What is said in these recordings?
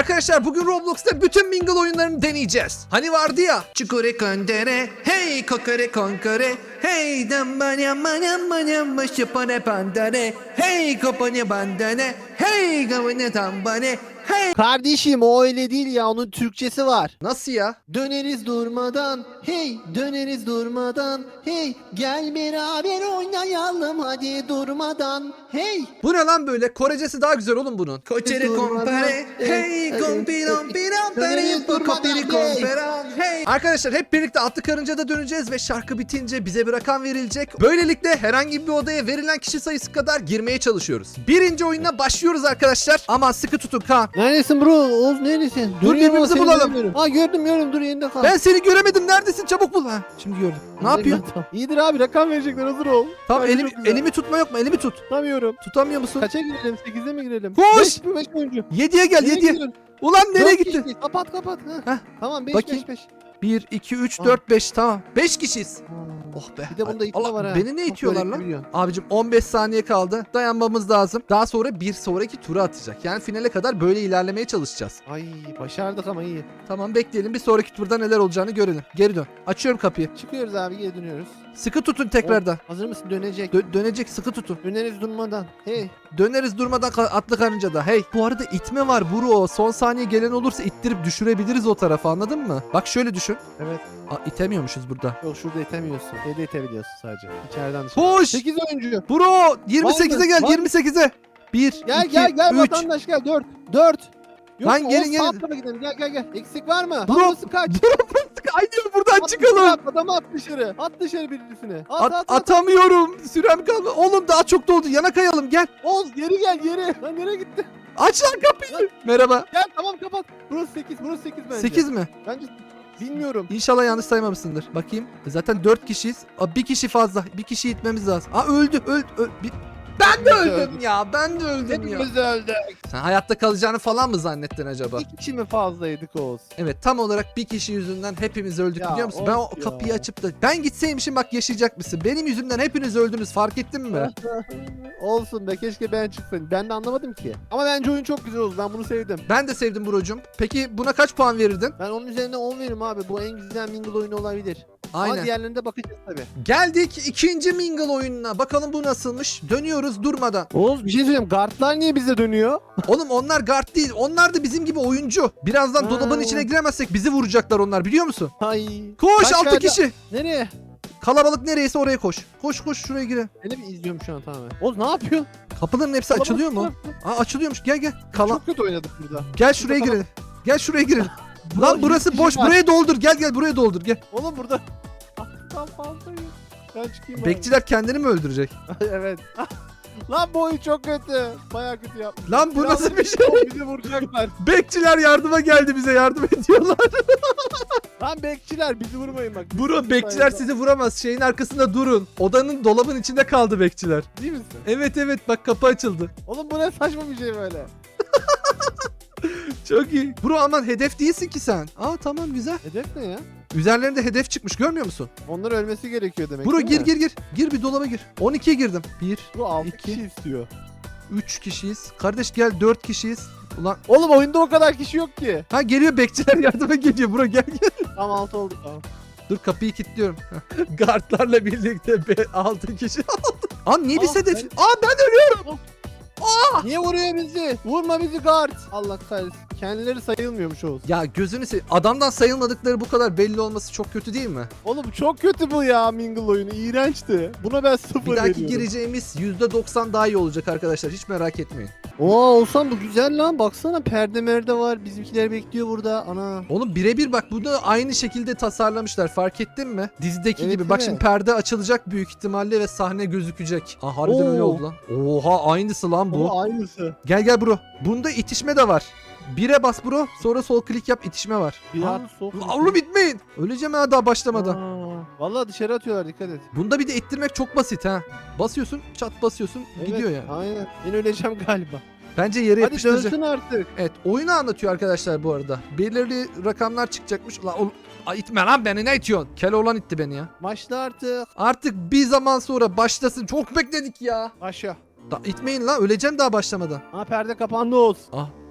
Arkadaşlar bugün Roblox'ta bütün mingle oyunlarını deneyeceğiz. Hani vardı ya. Çukure kondere, hey kokore konkore, hey dambanya yamanya manya şapane pandane, hey kopanya bandane, hey gavane tambane, hey. Kardeşim o öyle değil ya onun Türkçesi var. Nasıl ya? Döneriz durmadan hey döneriz durmadan hey gel beraber oynayalım hadi durmadan hey. Bu ne lan böyle? Korecesi daha güzel oğlum bunun. Durmadan, kompare, hey piron pere döneriz durmadan, hey. hey. Arkadaşlar hep birlikte atlı karıncada döneceğiz ve şarkı bitince bize bir rakam verilecek. Böylelikle herhangi bir odaya verilen kişi sayısı kadar girmeye çalışıyoruz. Birinci oyuna başlıyoruz arkadaşlar. Ama sıkı tutun Kaan. Neredesin bro Oğuz neredesin? Dur, Dönüyorum birbirimizi ama seni bulalım. görmüyorum. Ha gördüm gördüm dur yerinde kal. Ben seni göremedim. Neredesin? Çabuk bul. Ha, şimdi gördüm. Ne yapıyorsun? İyidir abi rakam verecekler hazır ol. Tamam Bence elimi, tutma yok mu? Elimi tut. Tutamıyorum. Tutamıyor musun? Kaça girelim? 8'e mi girelim? Koş! 5 mi 5 mi oyuncu? 7'ye gel Nereye 7'ye. gidiyorsun? Ulan nereye Dört gitti? kişi. Kapat kapat. Ha. Heh. Tamam 5 Bakayım. 5 5. 1, 2, 3, Aa. 4, 5 tamam. 5 kişiyiz. Oh be. Bir de bunda itme Allah, var ha. Beni ne itiyorlar lan? biliyorsun. Abicim 15 saniye kaldı. Dayanmamız lazım. Daha sonra bir sonraki tura atacak. Yani finale kadar böyle ilerlemeye çalışacağız. Ay başardık ama iyi. Tamam bekleyelim. Bir sonraki turda neler olacağını görelim. Geri dön. Açıyorum kapıyı. Çıkıyoruz abi geri dönüyoruz. Sıkı tutun tekrardan. Hazır mısın? Dönecek. Dö- dönecek sıkı tutun. Döneriz durmadan. Hey. Döneriz durmadan atlı karıncada. Hey bu arada itme var bro. Son saniye gelen olursa ittirip düşürebiliriz o tarafa anladın mı? Bak şöyle düşün. Evet. Aa, itemiyormuşuz burada. Yok şurada itemiyorsun. Şeyde itebiliyorsun sadece. İçeriden dışarı. Koş! 8 oyuncu. Bro 28'e gel Var. 28'e. 1, Gel 2, gel gel 3. vatandaş gel. 4. 4. Yok Lan mu? gelin, Oğuz, gelin. Sağ tarafa gidelim. Gel gel gel. Eksik var mı? Bro, Burası kaç? Aynen buradan At çıkalım. dışarı adamı at dışarı. At dışarı birisini. At At, at at. atamıyorum. Sürem kaldı. Oğlum daha çok doldu. Yana kayalım gel. Oğuz geri gel geri. Lan nereye gitti? Aç lan kapıyı. Merhaba. Gel tamam kapat. Burası 8. Burası 8 bence. 8 mi? Bence bilmiyorum. İnşallah yanlış saymamışsındır. Bakayım. Zaten 4 kişiyiz. Aa, bir kişi fazla. Bir kişi itmemiz lazım. Aa öldü. Öldü. öldü. Bir- Ben de öldüm ya. Ben de öldüm ya. Hepimiz öldük. Sen hayatta kalacağını falan mı zannettin acaba? Bir kişi mi fazlaydık Oğuz? Evet tam olarak bir kişi yüzünden hepimiz öldük Ya, biliyor musun? Ben o of ya. kapıyı açıp da ben gitseymişim bak yaşayacak mısın? Benim yüzümden hepiniz öldünüz fark ettin mi? Olsun be keşke ben çıksaydım. Ben de anlamadım ki. Ama bence oyun çok güzel oldu. Ben bunu sevdim. Ben de sevdim brocum. Peki buna kaç puan verirdin? Ben onun üzerine 10 veririm abi. Bu en güzel mingle oyunu olabilir. Ama Aynen. diğerlerine de bakacağız tabii. Geldik ikinci mingle oyununa. Bakalım bu nasılmış? Dönüyoruz durmadan. Oğuz bir şey söyleyeyim. Guardlar niye bize dönüyor? Oğlum onlar guard değil. Onlar da bizim gibi oyuncu. Birazdan Ha. dolabın içine giremezsek bizi vuracaklar onlar biliyor musun? Ay. Koş Kaç 6 kayda- kişi. Nereye? Kalabalık nereyse oraya koş. Koş koş şuraya girelim. Seni mi izliyorum şu an tamamen? Oğuz ne yapıyorsun? Kapıların hepsi açılıyor mu? Aa açılıyormuş. Gel gel. Kala Çok kötü oynadık burada. gel şuraya girelim. Gel şuraya girelim. Bro, Lan burası boş. var. Buraya doldur. Gel gel buraya doldur. Gel. Oğlum burada. Tam fazlayım. Ben çıkayım abi. Bekçiler kendini mi öldürecek? evet. Lan bu oyun çok kötü. Baya kötü yapmış. Lan bu nasıl bir şey? Bizi vuracaklar. Bekçiler yardıma geldi bize. Yardım ediyorlar. Lan bekçiler bizi vurmayın bak. Bro bekçiler sizi vuramaz. Şeyin arkasında durun. Odanın dolabın içinde kaldı bekçiler. Değil misin? Evet evet bak kapı açıldı. Oğlum bu ne saçma bir şey böyle. Çok iyi. Bro aman hedef değilsin ki sen. Aa tamam güzel. Hedef ne ya? Üzerlerinde hedef çıkmış görmüyor musun? Onlar ölmesi gerekiyor demek Bro değil gir mi? gir gir. Gir bir dolaba gir. 12'ye girdim. 1, Bu 6 İki. kişi istiyor. 3 kişiyiz. Kardeş gel 4 kişiyiz. Ulan Oğlum oyunda o kadar kişi yok ki. ha geliyor bekçiler yardıma geliyor bro gel gel. Tam 6 olduk tamam. Dur kapıyı kilitliyorum. Heh. Guardlarla birlikte 6 kişi aldı. Aa niye biz Aa, hedef? ben- Aa ben ölüyorum. Niye vuruyor bizi? Vurma bizi guard. Allah kahretsin. Kendileri sayılmıyormuş Oğuz. Ya gözünü seveyim. Adamdan sayılmadıkları bu kadar belli olması çok kötü değil mi? Oğlum çok kötü bu ya Mingle oyunu. İğrençti. Buna ben sıfır Bir dahaki veriyorum. gireceğimiz %90 daha iyi olacak arkadaşlar. Hiç merak etmeyin. Oo olsam bu güzel lan. Baksana perde merde var. Bizimkiler bekliyor burada. Ana. Oğlum birebir bak bunu aynı şekilde tasarlamışlar. Fark ettin mi? Dizideki Evet, gibi. Bak evet. şimdi perde açılacak büyük ihtimalle ve sahne gözükecek. Aa harbiden öyle Oo. oldu lan. Oha aynısı lan bu. Bu aynısı. Gel gel bro. Bunda itişme de var. Bire bas bro. Sonra sol klik yap itişme var. Bir Aa, lan Oğlum bitmeyin. Öleceğim ha daha başlamadan. Aa, Vallahi dışarı atıyorlar dikkat et. Bunda bir de ittirmek çok basit ha. Basıyorsun çat basıyorsun gidiyor yani. Aynen. Ben öleceğim galiba. Bence yere Hadi yapıştıracak. dönsün artık. Evet oyunu anlatıyor arkadaşlar bu arada. Belirli rakamlar çıkacakmış. Ulan ol- Ay, itme lan beni ne itiyorsun? Keloğlan itti beni ya. Başla artık. Artık bir zaman sonra başlasın. Çok bekledik ya. Aşağı. Da, itmeyin lan öleceğim daha başlamadan. Ha perde kapandı Oğuz.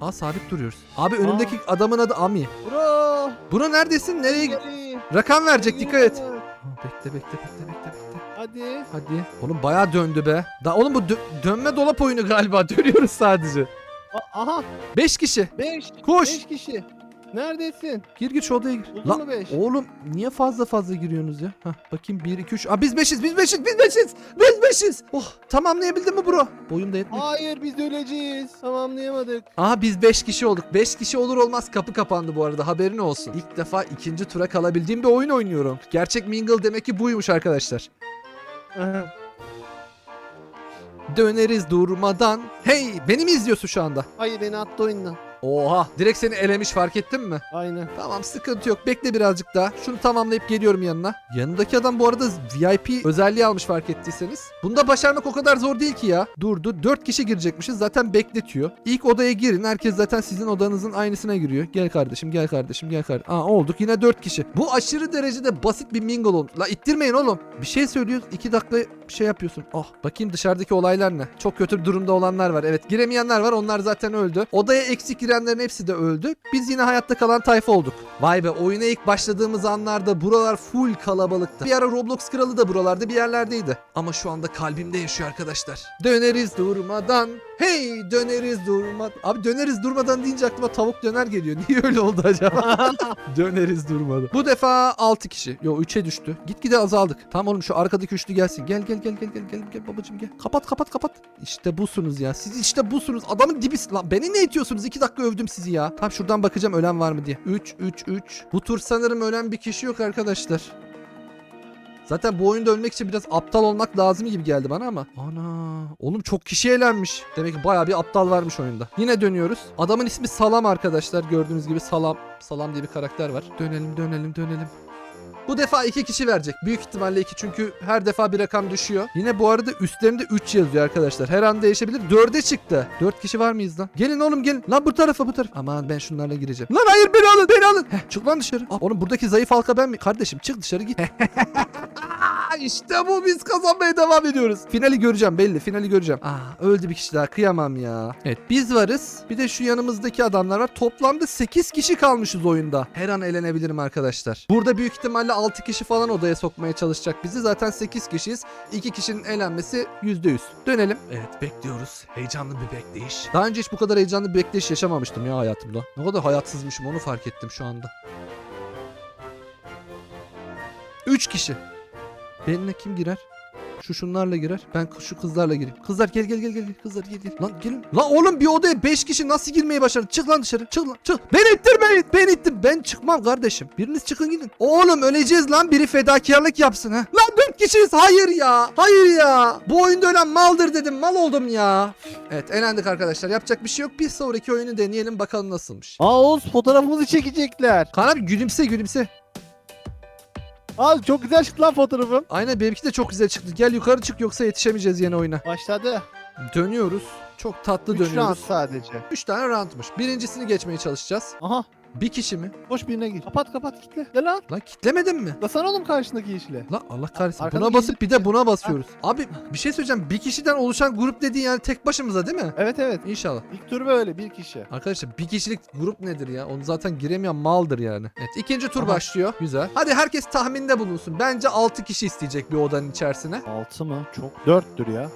Aa sabit duruyoruz. Abi önündeki adamın adı Ami. Bro. Bro neredesin? Nereye git? Rakam verecek dikkat et. Aa, bekle bekle bekle bekle bekle. Hadi. Hadi. Oğlum bayağı döndü be. Da oğlum bu dö- dönme dolap oyunu galiba. Dönüyoruz sadece. A- Aha 5 kişi. 5. Koş. 5 kişi. Neredesin? Gir gir şu odaya gir. Buldun Lan mu 5? oğlum niye fazla fazla giriyorsunuz ya? Hah bakayım 1 2 3. Aa biz 5'iz biz 5'iz biz 5'iz. Biz 5'iz. Oh tamamlayabildin mi bro? Boyum da yetmiyor. Hayır biz öleceğiz. Tamamlayamadık. Aha biz 5 kişi olduk. 5 kişi olur olmaz kapı kapandı bu arada haberin olsun. İlk defa ikinci tura kalabildiğim bir oyun oynuyorum. Gerçek mingle demek ki buymuş arkadaşlar. Döneriz durmadan. Hey beni mi izliyorsun şu anda? Hayır beni attı oyundan. Oha direkt seni elemiş fark ettin mi? Aynen. Tamam sıkıntı yok. Bekle birazcık daha. Şunu tamamlayıp geliyorum yanına. Yanındaki adam bu arada VIP özelliği almış fark ettiyseniz. Bunda başarmak o kadar zor değil ki ya. Durdu. 4 kişi girecekmişiz. Zaten bekletiyor. İlk odaya girin. Herkes zaten sizin odanızın aynısına giriyor. Gel kardeşim gel kardeşim gel kardeşim. Aa olduk yine 4 kişi. Bu aşırı derecede basit bir mingle olmuş. La ittirmeyin oğlum. Bir şey söylüyoruz. 2 dakika bir şey yapıyorsun. Ah bakayım dışarıdaki olaylar ne? Çok kötü durumda olanlar var. Evet giremeyenler var. Onlar zaten öldü. Odaya eksik girenlerin hepsi de öldü. Biz yine hayatta kalan tayfa olduk. Vay be oyuna ilk başladığımız anlarda buralar full kalabalıktı. Bir ara Roblox kralı da buralarda bir yerlerdeydi. Ama şu anda kalbimde yaşıyor arkadaşlar. Döneriz durmadan. Hey döneriz durmadan. Abi döneriz durmadan deyince aklıma tavuk döner geliyor. Niye öyle oldu acaba? döneriz durmadan. Bu defa 6 kişi. Yo 3'e düştü. Gitgide azaldık. Tamam oğlum şu arkadaki üçlü gelsin. Gel gel gel gel gel gel gel babacım gel. Kapat kapat kapat. İşte busunuz ya. Siz işte busunuz. Adamın dibisi. Lan beni ne itiyorsunuz? 2 dakika övdüm sizi ya. Tamam şuradan bakacağım ölen var mı diye. 3 3 3. Bu tur sanırım ölen bir kişi yok arkadaşlar. Zaten bu oyunda ölmek için biraz aptal olmak lazım gibi geldi bana ama. Ana. Oğlum çok kişi eğlenmiş. Demek ki bayağı bir aptal varmış oyunda. Yine dönüyoruz. Adamın ismi Salam arkadaşlar. Gördüğünüz gibi Salam. Salam diye bir karakter var. Dönelim dönelim dönelim. Bu defa iki kişi verecek. Büyük ihtimalle iki çünkü her defa bir rakam düşüyor. Yine bu arada üstlerinde 3 yazıyor arkadaşlar. Her an değişebilir. 4'e çıktı. 4 kişi var mıyız lan? Gelin oğlum gelin. Lan bu tarafa bu tarafa. Aman ben şunlarla gireceğim. Lan hayır beni alın beni alın. Heh, çık lan dışarı. Aa, oğlum buradaki zayıf halka ben mi? Kardeşim çık dışarı git. işte bu biz kazanmaya devam ediyoruz. Finali göreceğim belli finali göreceğim. Aa öldü bir kişi daha kıyamam ya. Evet biz varız. Bir de şu yanımızdaki adamlar var. Toplamda 8 kişi kalmışız oyunda. Her an elenebilirim arkadaşlar. Burada büyük ihtimalle 6 kişi falan odaya sokmaya çalışacak bizi. Zaten 8 kişiyiz. 2 kişinin elenmesi %100. Dönelim. Evet bekliyoruz. Heyecanlı bir bekleyiş. Daha önce hiç bu kadar heyecanlı bir bekleyiş yaşamamıştım ya hayatımda. Ne kadar hayatsızmışım onu fark ettim şu anda. 3 kişi. Benimle kim girer? Şu şunlarla girer. Ben şu kızlarla gireyim. Kızlar gel gel gel gel. Kızlar gel gel. Lan gelin. Lan oğlum bir odaya 5 kişi nasıl girmeyi başardı? Çık lan dışarı. Çık lan. Çık. Ben ittirmeyin. Ben ittim. Ben çıkmam kardeşim. Biriniz çıkın gidin. Oğlum öleceğiz lan. Biri fedakarlık yapsın ha. Lan 4 kişiyiz. Hayır ya. Hayır ya. Bu oyunda ölen maldır dedim. Mal oldum ya. Evet elendik arkadaşlar. Yapacak bir şey yok. Bir sonraki oyunu deneyelim bakalım nasılmış. Aa Oğuz fotoğrafımızı çekecekler. Kaan abi gülümse gülümse. Aa çok güzel çıktı lan fotoğrafım. Aynen benimki de çok güzel çıktı. Gel yukarı çık yoksa yetişemeyeceğiz yeni oyuna. Başladı. Dönüyoruz. Çok tatlı 3 round dönüyoruz. sadece. 3 tane roundmuş. Birincisini geçmeye çalışacağız. Aha Bir kişi mi? boş birine gir. Kapat kapat kitle. Gel lan. Lan kitlemedin mi? Basana oğlum karşındaki işle. Lan Allah kahretsin. Arkada Buna basıp bir de gizli- buna basıyoruz. Abi bir şey söyleyeceğim. Bir kişiden oluşan grup dediğin yani tek başımıza değil mi? Evet evet. İnşallah. İlk tur böyle bir kişi. Arkadaşlar bir kişilik grup nedir ya? Onu zaten giremeyen maldır yani. Evet ikinci tur Aha. başlıyor. Güzel. Hadi herkes tahminde bulunsun. Bence 6 kişi isteyecek bir odanın içerisine. 6 mı? Çok. 4'tür ya.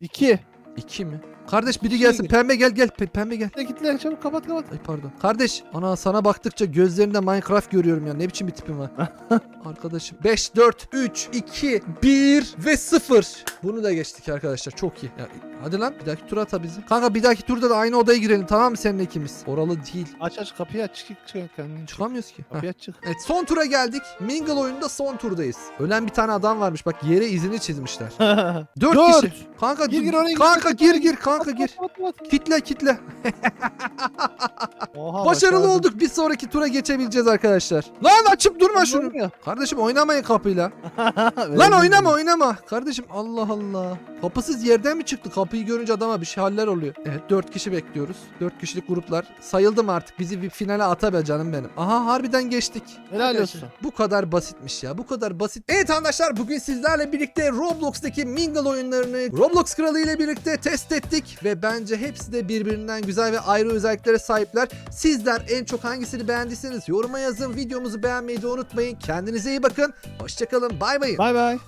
2. 2 mi? Kardeş biri İki gelsin. Pembe gel gel. Pe- pembe gel. Kitle kitle çabuk kapat kapat. Ay pardon. Kardeş ana sana baktıkça gözlerinde Minecraft görüyorum ya. Ne biçim bir tipim var. Arkadaşım. 5, 4, 3, 2, 1 ve 0. Bunu da geçtik arkadaşlar. Çok iyi. Ya, hadi lan bir dahaki tura ata bizi. Kanka bir dahaki turda da aynı odaya girelim tamam mı seninle ikimiz? Oralı değil. Aç aç kapıyı aç çık çık kendini çık. Çıkamıyoruz ki. Heh. Kapıyı aç çık. Evet son tura geldik. Mingle oyununda son turdayız. Ölen bir tane adam varmış. Bak yere izini çizmişler. 4 Dört. kişi. Kanka Gir, gir oraya gir, Kanka gir, gir gir. gir kanka gir. Kapat, kapat. Kitle kitle. Oha, Başarılı başardım. olduk. Bir sonraki tura geçebileceğiz arkadaşlar. Lan açıp durma şunu. Kardeşim oynamayın kapıyla. Lan oynama oynama. Kardeşim Allah Allah. Kapısız yerden mi çıktı? Kapıyı görünce adama bir şey haller oluyor. Evet 4 kişi bekliyoruz. 4 kişilik gruplar. Sayıldım artık. Bizi bir finale ata be canım benim. Aha harbiden geçtik. Helal olsun. Bu kadar basitmiş ya. Bu kadar basit. Evet arkadaşlar bugün sizlerle birlikte Roblox'taki Mingle oyunlarını Roblox Kralı ile birlikte test ettik. ve bence hepsi de birbirinden güzel ve ayrı özelliklere sahipler. Sizler en çok hangisini beğendiyseniz yoruma yazın. Videomuzu beğenmeyi de unutmayın. Kendinize iyi bakın. Hoşçakalın. Bay bay. Bay bay.